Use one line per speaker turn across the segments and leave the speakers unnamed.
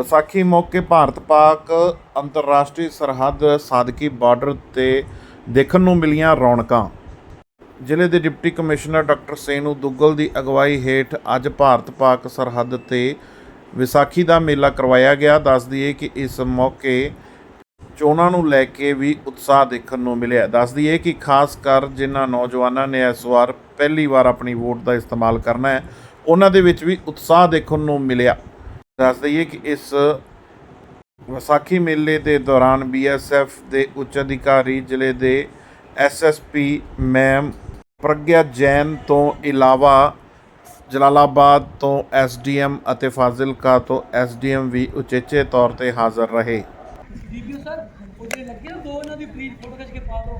ਵਿਸਾਖੀ ਮੌਕੇ ਭਾਰਤ ਪਾਕ ਅੰਤਰਰਾਸ਼ਟਰੀ ਸਰਹੱਦ ਸਾਦਕੀ ਬਾਰਡਰ ਤੇ ਦੇਖਣ ਨੂੰ ਮਿਲੀਆਂ ਰੌਣਕਾਂ। ਜ਼ਿਲ੍ਹੇ ਦੇ deputy commissioner doctor Senu Duggal ਦੀ ਅਗਵਾਈ ਹੇਠ ਅੱਜ ਭਾਰਤ ਪਾਕ ਸਰਹੱਦ ਤੇ ਵਿਸਾਖੀ ਦਾ ਮੇਲਾ ਕਰਵਾਇਆ ਗਿਆ। ਦੱਸ ਦਈਏ ਕਿ ਇਸ ਮੌਕੇ ਚੋਣਾਂ ਨੂੰ ਲੈ ਕੇ ਵੀ ਉਤਸ਼ਾਹ ਦੇਖਣ ਨੂੰ ਮਿਲਿਆ। ਦੱਸ ਦਈਏ ਕਿ ਖਾਸ ਕਰ ਜਿਨ੍ਹਾਂ ਨੌਜਵਾਨਾਂ ਨੇ ਇਸ ਵਾਰ ਪਹਿਲੀ ਵਾਰ ਆਪਣੀ ਵੋਟ ਦਾ ਇਸਤੇਮਾਲ ਕਰਨਾ ਹੈ, ਉਹਨਾਂ ਦੇ ਵਿੱਚ ਵੀ ਉਤਸ਼ਾਹ ਦੇਖਣ ਨੂੰ ਮਿਲਿਆ। ਦੱਸ ਦਈਏ ਕਿ ਇਸ ਵਿਸਾਖੀ ਮੇਲੇ ਦੇ ਦੌਰਾਨ ਬੀਐਸਐਫ ਦੇ ਉੱਚ ਅਧਿਕਾਰੀ ਜ਼ਿਲ੍ਹੇ ਦੇ ਐਸਐਸਪੀ ਮੈਮ ਪ੍ਰਗਿਆ ਜੈਨ ਤੋਂ ਇਲਾਵਾ ਜਲਾਲਾਬਾਦ ਤੋਂ ਐਸਡੀਐਮ ਅਤੇ ਫਾਜ਼ਿਲਕਾ ਤੋਂ ਐਸਡੀਐਮ ਵੀ ਉਚੇਚੇ ਤੌਰ ਤੇ ਹਾਜ਼ਰ ਰਹੇ।
ਵੀਡੀਓ ਸਰ ਉਹ ਲੱਗੇ ਦੋ ਇਹਨਾਂ ਦੀ ਪਲੀਜ਼ ਫੋਟੋ ਖਿੱਚ ਕੇ ਪਾ ਦਿਓ।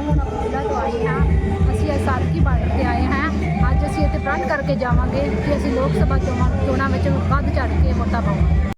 ਮੈਂ ਪਿੰਡ ਮਾਹੂਣਾ ਤੋਂ ਆਏ ਹਾਂ। ਅਸੀਂ ਇਹ ਸਾਰਕੀ ਬਾਰਡਰ ਤੇ ਆਏ ਹਾਂ। ਅੱਜ ਅਸੀਂ ਇੱਥੇ ਪ੍ਰਣ ਕਰਕੇ ਜਾਵਾਂਗੇ ਕਿ ਅਸੀਂ ਲੋਕ ਸਭਾ ਚੋਣਾਂ ਚੋਣਾਂ ਵਿੱਚ ਵੱਧ ਚੜ੍ਹ ਕੇ ਵੋਟਾਂ ਪਾਵਾਂਗੇ।